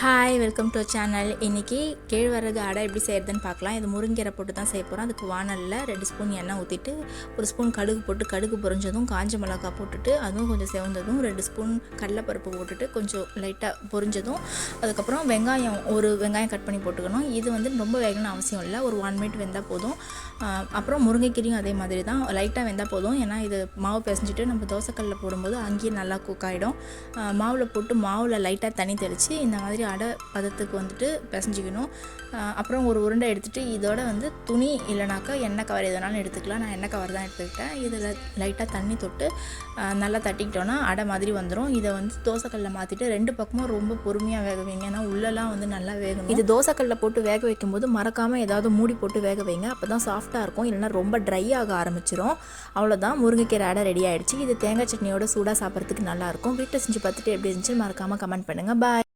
Hi welcome to channel இன்றைக்கி கேழ்வரகு அடை எப்படி செய்கிறதுன்னு பார்க்கலாம். இது முருங்கீரை போட்டு தான் செய்ய போகிறோம் அதுக்கு வானலில் ரெண்டு ஸ்பூன் எண்ணெய் ஊற்றிட்டு ஒரு ஸ்பூன் கடுகு போட்டு கடுகு பொரிஞ்சதும் காஞ்ச மிளகாய் போட்டுட்டு அதுவும் கொஞ்சம் செவந்ததும் ரெண்டு ஸ்பூன் கடலைப்பருப்பு போட்டுட்டு கொஞ்சம் லைட்டாக பொரிஞ்சதும் அதுக்கப்புறம் வெங்காயம் ஒரு வெங்காயம் கட் பண்ணி போட்டுக்கணும். இது வந்து ரொம்ப வேகணும்னு அவசியம் இல்லை. ஒரு ஒன் மினிட் வெந்தால் போதும். அப்புறம் முருங்கைக்கீரையும் அதே மாதிரி தான். லைட்டாக வெந்தால் போதும். ஏன்னா இது மாவு பிசைஞ்சிட்டு நம்ம தோசைக்கல்லில் போடும்போது அங்கேயே நல்லா குக் ஆகிடும் மாவில் போட்டு மாவில் லைட்டாக தண்ணி தெளித்து இந்த மாதிரி அடை பதத்துக்கு வந்துட்டு பிசைஞ்சிக்கணும். அப்புறம் ஒரு உருண்டை எடுத்துகிட்டு இதோட வந்து துணி இல்லைனாக்கா எண்ணெய் கவர் எதுனாலும் எடுத்துக்கலாம். நான் எண்ணெய் கவர் தான் எடுத்துக்கிட்டேன். இதில் லைட்டாக தண்ணி தொட்டு நல்லா தட்டிக்கிட்டோன்னா அடை மாதிரி வந்துடும் இதை வந்து தோசைக்கல்லில் மாற்றிட்டு ரெண்டு பக்கமும் ரொம்ப பொறுமையாக வேக வைங்க ஏன்னா உள்ளெல்லாம் வந்து நல்லா வேகணும். இது தோசைக்கல்லில் போட்டு வேக வைக்கும்போது மறக்காமல் ஏதாவது மூடி போட்டு வேக வைங்க. அப்போ தான் சாஃப்டாக இருக்கும். இல்லைன்னா ரொம்ப ட்ரை ஆக ஆரம்பிச்சிடும் அவ்வளோதான் முருங்கைக்கீரை அடை ரெடி ஆகிடுச்சு இது தேங்காய் சட்னியோட சூடாக சாப்பிட்றதுக்கு நல்லாயிருக்கும் வீட்டில் செஞ்சு பார்த்துட்டு எப்படி இருந்துச்சு மறக்காமல் கமெண்ட் பண்ணுங்கள் பாய்